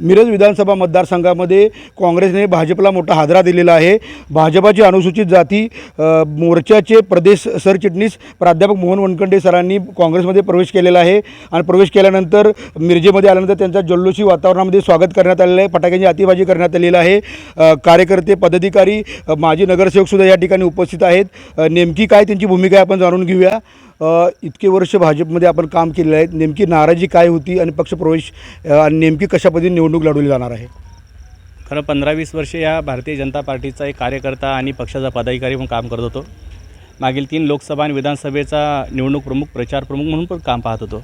मिरज विधानसभा मतदारसंघामध्ये काँग्रेसने भाजपला मोठा हादरा दिलेला आहे. भाजपाची अनुसूचित जाती मोर्चाचे प्रदेश सरचिटणीस प्राध्यापक मोहन वनकंडे सरांनी काँग्रेसमध्ये प्रवेश केलेला आहे आणि प्रवेश केल्यानंतर मिरजेमध्ये आल्यानंतर त्यांचा जल्लोषी वातावरणामध्ये स्वागत करण्यात आलेलं आहे. फटाक्यांची आतिबाजी करण्यात आलेली आहे. कार्यकर्ते पदाधिकारी माजी नगरसेवकसुद्धा या ठिकाणी उपस्थित आहेत. नेमकी काय त्यांची भूमिका आपण जाणून घेऊया. इतके वर्ष भाजपमध्ये आपण काम केलेलं आहे. नेमकी नाराजी काय होती आणि पक्षप्रवेश आणि नेमकी कशा पद्धतीने निवडणूक लढवली जाणार आहे? खरं पंधरा वीस वर्ष या भारतीय जनता पार्टीचा एक कार्यकर्ता आणि पक्षाचा पदाधिकारी म्हणून काम करत होतो. मागील तीन लोकसभा आणि विधानसभेचा निवडणूक प्रमुख प्रचार प्रमुख म्हणून पण काम पाहत होतो.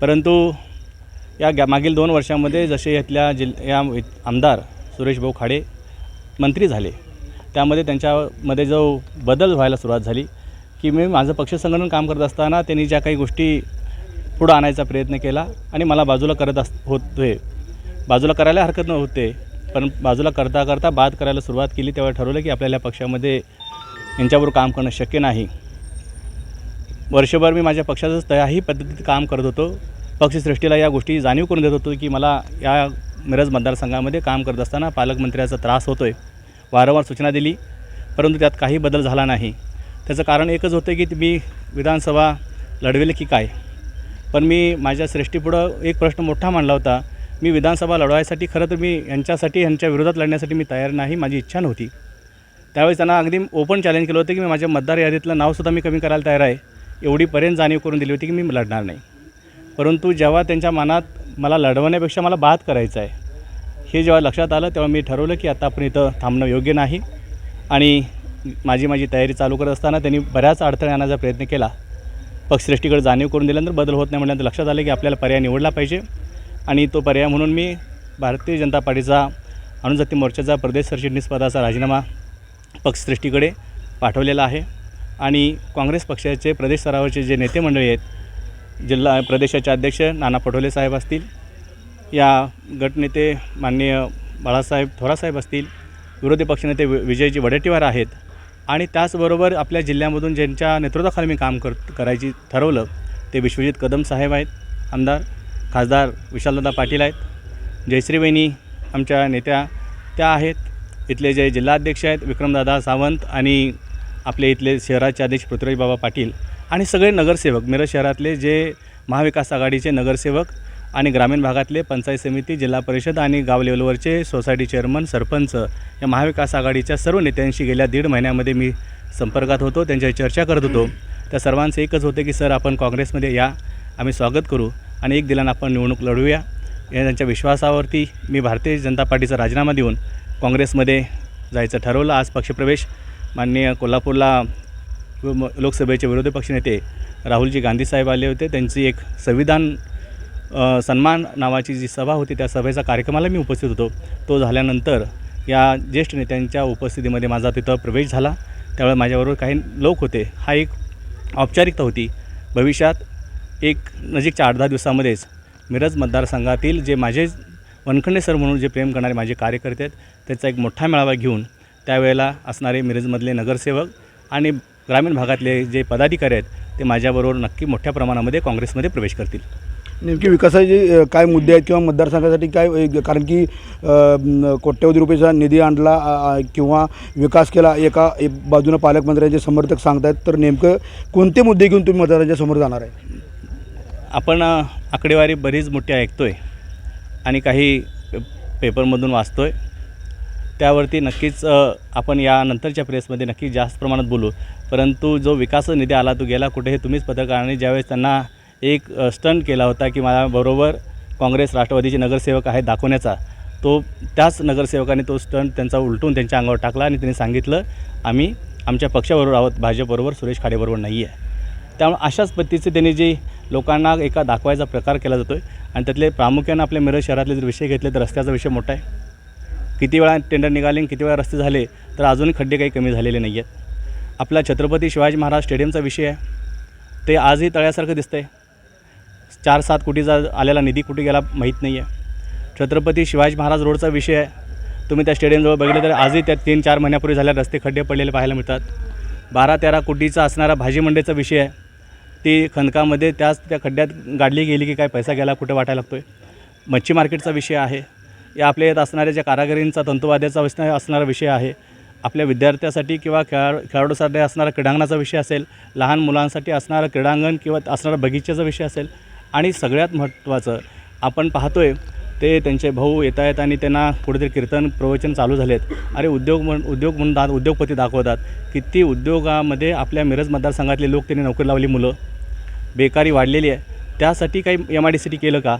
परंतु या गॅ मागील दोन वर्षामध्ये जसे इथल्या जिल या आमदार सुरेश भाऊ खाडे मंत्री झाले त्यामध्ये त्यांच्यामध्ये जो बदल व्हायला सुरुवात झाली की मी माझं पक्ष संघटन काम करत असताना त्यांनी ज्या काही गोष्टी पुढं आणायचा प्रयत्न केला आणि मला बाजूला करत अस होते बाजूला करायला हरकत नव्हते पण बाजूला करता करता बाद करायला सुरुवात केली तेव्हा ठरवलं की आपल्याला पक्षामध्ये यांच्याबरोबर काम करणं शक्य नाही. वर्षभर मी माझ्या पक्षाचं त्याही पद्धतीत काम करत होतो. पक्षश्रेष्ठीला या गोष्टी जाणीव करून देत होतो की मला या मिरज मतदारसंघामध्ये काम करत असताना पालकमंत्र्याचा त्रास होतो आहे वारंवार सूचना दिली परंतु त्यात काही बदल झाला नाही. त्याचं कारण एकच होतं की मी विधानसभा लढवेल की काय? पण मी माझ्या श्रेष्ठीपुढं एक प्रश्न मोठा मांडला होता. मी विधानसभा लढवायसाठी खरं तर मी यांच्यासाठी यांच्या विरोधात लढण्यासाठी मी तयार नाही माझी इच्छा नव्हती. त्यावेळेस त्यांना अगदी ओपन चॅलेंज केलं होतं की मी माझ्या मतदार यादीतलं नावसुद्धा मी कमी करायला तयार आहे. एवढीपर्यंत जाणीव करून दिली होती की मी लढणार नाही. परंतु जेव्हा त्यांच्या मनात मला लढवण्यापेक्षा मला बाद करायचं आहे हे जेव्हा लक्षात आलं तेव्हा मी ठरवलं की आता आपण इथं थांबणं योग्य नाही. आणि माझी माझी तयारी चालू करत असताना त्यांनी बऱ्याच अडथळे आणण्याचा प्रयत्न केला. पक्षश्रेष्ठीकडे जाणीव करून दिल्यानंतर बदल होत नाही म्हटल्यानंतर लक्षात आलं की आपल्याला पर्याय निवडला पाहिजे. आणि तो पर्याय म्हणून मी भारतीय जनता पार्टीचा अनुजाती मोर्चाचा प्रदेश सरचिटणीस पदाचा राजीनामा पक्षश्रेष्ठीकडे पाठवलेला आहे. आणि काँग्रेस पक्षाचे प्रदेश स्तरावरचे जे नेते मंडळी आहेत जिल्हा प्रदेशाचे अध्यक्ष नाना पटोले साहेब असतील या गटनेते माननीय बाळासाहेब थोरासाहेब असतील विरोधी पक्षनेते वि विजयजी वडेट्टीवार आहेत आणि त्याचबरोबर आपल्या जिल्ह्यामधून ज्यांच्या नेतृत्वाखाली मी काम कर करायची ठरवलं ते विश्वजित कदम साहेब आहेत आमदार खासदार विशालदादा पाटील आहेत जयश्री वहिनी आमच्या नेत्या त्या आहेत इथले जे जिल्हाध्यक्ष आहेत विक्रमदादा सावंत आणि आपले इथले शहराचे अध्यक्ष पृथ्वीराज बाबा पाटील आणि सगळे नगरसेवक मिरज शहरातले जे महाविकास आघाडीचे नगरसेवक आणि ग्रामीण भागातले पंचायत समिती जिल्हा परिषद आणि गाव लेवलवरचे सोसायटी चेअरमन सरपंच या महाविकास आघाडीच्या सर्व नेत्यांशी गेल्या दीड महिन्यामध्ये मी संपर्कात होतो त्यांच्याशी चर्चा करत होतो. त्या सर्वांचं एकच होतं की सर आपण काँग्रेसमध्ये या आम्ही स्वागत करू आणि एक दिलानं आपण निवडणूक लढूया. या त्यांच्या विश्वासावरती मी भारतीय जनता पार्टीचा राजीनामा देऊन काँग्रेसमध्ये जायचं ठरवलं. आज पक्षप्रवेश माननीय कोल्हापूरला लोकसभेचे विरोधी पक्षनेते राहुलजी गांधी साहेब आले होते. त्यांची एक संविधान सन्मान नावाची जी सभा होती त्या सभेचा कार्यक्रमाला मी उपस्थित होतो. तो झाल्यानंतर या ज्येष्ठ नेत्यांच्या उपस्थितीमध्ये माझा तिथं प्रवेश झाला. त्यावेळेस माझ्याबरोबर काही लोक होते. हा एक औपचारिकता होती. भविष्यात एक नजीकच्या आठ दहा दिवसामध्येच मिरज मतदारसंघातील जे माझे वनखंडे सर म्हणून जे प्रेम करणारे माझे कार्यकर्ते आहेत त्याचा एक मोठा मेळावा घेऊन त्यावेळेला असणारे मिरजमधले नगरसेवक आणि ग्रामीण भागातले जे पदाधिकारी आहेत ते माझ्याबरोबर नक्की मोठ्या प्रमाणामध्ये काँग्रेसमध्ये प्रवेश करतील. नेमकी विकासाचे काय मुद्दे आहेत किंवा मतदारसंघासाठी काय कारण की कोट्यवधी रुपयेचा निधी आणला किंवा विकास केला एका एक बाजूनं पालकमंत्र्यांचे समर्थक सांगतायत तर नेमकं कोणते मुद्दे घेऊन तुम्ही मतदारांच्या समोर जाणार आहे? आपण आकडेवारी बरीच मोठी ऐकतो आहे आणि काही पेपरमधून वाचतो आहे त्यावरती नक्कीच आपण यानंतरच्या प्रेसमध्ये नक्की जास्त प्रमाणात बोलू. परंतु जो विकास निधी आला तो गेला कुठे हे तुम्हीच पत्रकारांनी ज्यावेळेस त्यांना एक स्टंट केला होता की माझ्याबरोबर काँग्रेस राष्ट्रवादीचे नगरसेवक आहेत दाखवण्याचा. तो त्याच नगरसेवकाने तो स्टंट त्यांचा उलटून त्यांच्या अंगावर टाकला आणि त्यांनी सांगितलं आम्ही आमच्या पक्षाबरोबर आहोत भाजपबरोबर सुरेश खाडेबरोबर नाही आहे त्यामुळे अशाच पद्धतीचे त्यांनी जे लोकांना एका दाखवायचा प्रकार केला जातो आहे आणि त्यातले प्रामुख्यानं आपल्या मिरज शहरातले जर विषय घेतले तर रस्त्याचा विषय मोठा आहे. किती वेळा टेंडर निघाले आणि किती वेळा रस्ते झाले तर अजूनही खड्डे काही कमी झालेले नाही आहेत आपला छत्रपती शिवाजी महाराज स्टेडियमचा विषय आहे. ते आजही तळ्यासारखं दिसतं आहे चार सात कोटीचा आलेला निधी कुठे गेला माहीत नाही आहे छत्रपती शिवाजी महाराज रोडचा विषय आहे. तुम्ही त्या स्टेडियमजवळ बघितलं तर आजही त्या तीन चार महिन्यापूर्वी झाल्या रस्ते खड्डे पडलेले पाहायला मिळतात. बारा तेरा कोटीचा असणारा भाजी मंडईचा विषय आहे. ती खनकामध्ये त्याच त्या खड्ड्यात गाडली गेली की काय पैसा गेला कुठे वाटायला लागतो आहे मच्छी मार्केटचा विषय आहे. या आपल्या येत असणाऱ्या ज्या कारागिरींचा तंतुवाद्याचा विषय असणारा विषय आहे. आपल्या विद्यार्थ्यासाठी किंवा खेळा खेळाडूसाठी असणारा क्रीडांगणाचा विषय असेल लहान मुलांसाठी असणारं क्रीडांगण किंवा असणारा बगीचाचा विषय असेल आणि सगळ्यात महत्त्वाचं आपण पाहतोय ते त्यांचे भाऊ येत आहेत आणि त्यांना कुठेतरी कीर्तन प्रवचन चालू झालेत. अरे उद्योग म्हण उद्योग म्हणून दा उद्योगपती दाखवतात. किती उद्योगामध्ये आपल्या मिरज मतदारसंघातले लोक त्यांनी नोकरी लावली मुलं. बेकारी वाढलेली आहे. त्यासाठी काही M I D C T केलं का?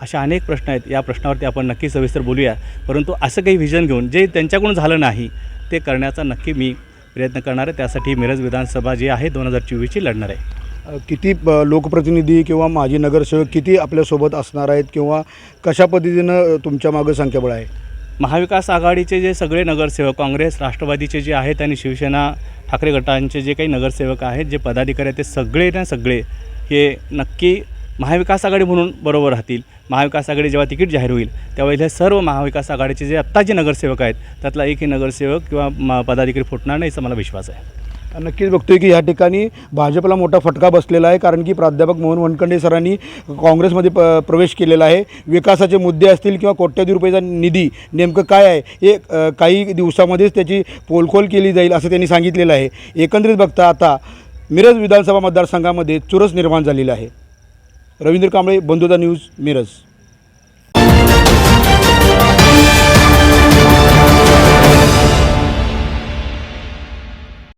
अशा अनेक प्रश्न आहेत. या प्रश्नावरती आपण नक्की सविस्तर बोलूया. परंतु असं काही व्हिजन घेऊन जे त्यांच्याकडून झालं नाही ते करण्याचा नक्की मी प्रयत्न करणार आहे. त्यासाठी मिरज विधानसभा जी आहे दोन हजार चोवीसची लढणार आहे. किती लोकप्रतिनिधी किंवा माजी नगरसेवक किती आपल्यासोबत असणार आहेत किंवा कशा पद्धतीनं तुमच्या मागं संख्याबळ आहे? महाविकास आघाडीचे जे सगळे नगरसेवक काँग्रेस राष्ट्रवादीचे जे आहेत आणि शिवसेना ठाकरे गटांचे जे काही नगरसेवक आहेत जे पदाधिकारी आहेत ते सगळे ना सगळे हे नक्की महाविकास आघाडी म्हणून बरोबर राहतील. महाविकास आघाडी जेव्हा तिकीट जाहीर होईल त्यावेळेला हे सर्व महाविकास आघाडीचे जे आत्ता जे नगरसेवक आहेत त्यातला एकही नगरसेवक किंवा म- पदाधिकारी फुटणार नाही याचा मला विश्वास आहे. नक्कीच बघतोय की या ठिकाणी भाजपला मोठा फटका बसलेला आहे कारण की प्राध्यापक मोहन वनखंडे सरांनी काँग्रेसमध्ये प प्रवेश केलेला आहे. विकासाचे मुद्दे असतील किंवा कोट्यावधी रुपयाचा निधी नेमकं काय आहे हे काही दिवसामध्येच त्याची पोलखोल केली जाईल असं त्यांनी सांगितलेलं आहे. एकंदरीत बघता आता मिरज विधानसभा मतदारसंघामध्ये चुरस निर्माण झालेला आहे. रवींद्र कांबळे बंधुता न्यूज मिरज.